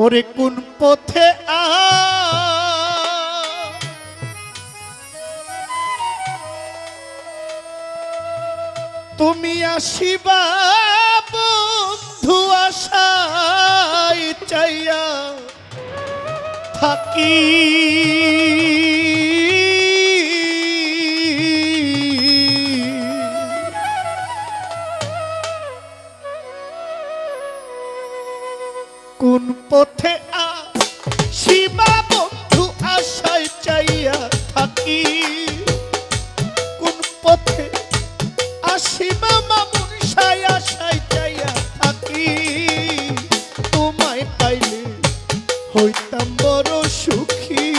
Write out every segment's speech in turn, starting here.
ওরে কোন পথে আ? তুমি আসিবা বন্ধু আশাই চাইয়া থাকি। কোন পথে আ সীমা বন্ধু আশায় চাইয়া থাকি? কোন পথে আসিমা মামুন সায় আশায় চাইয়া থাকি? তোমায় পাইলে হইতাম বড় সুখী।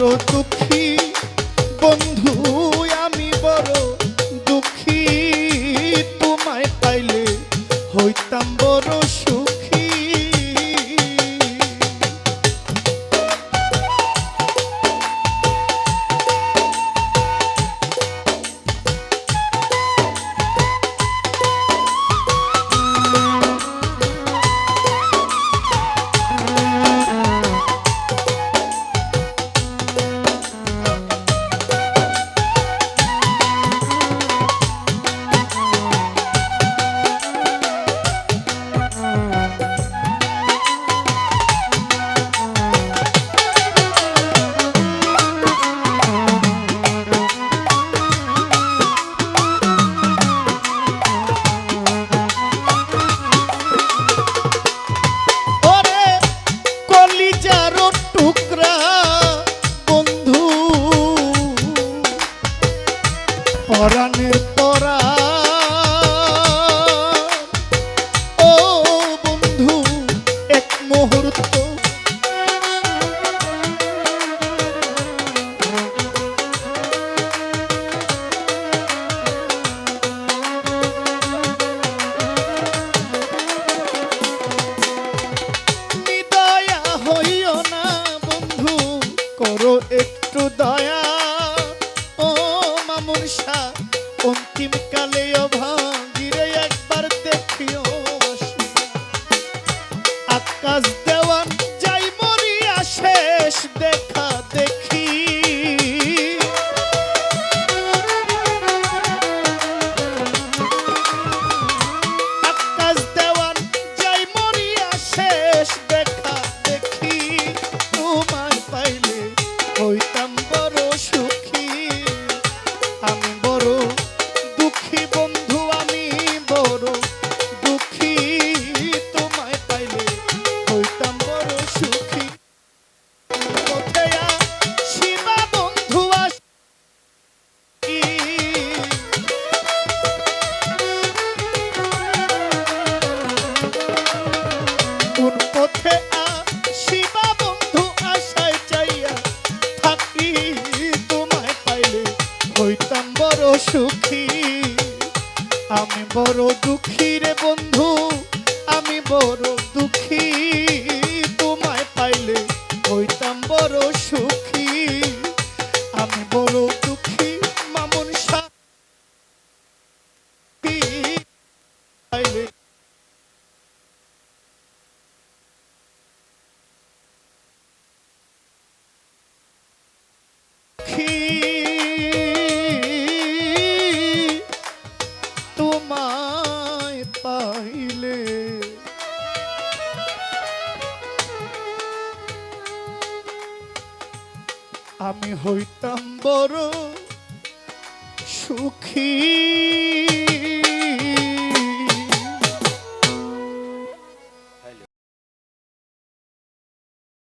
জগত সুখী। আমি বড় দুঃখী রে বন্ধু আমি বড় দুঃখী। আমি হইতাম বড় সুখী।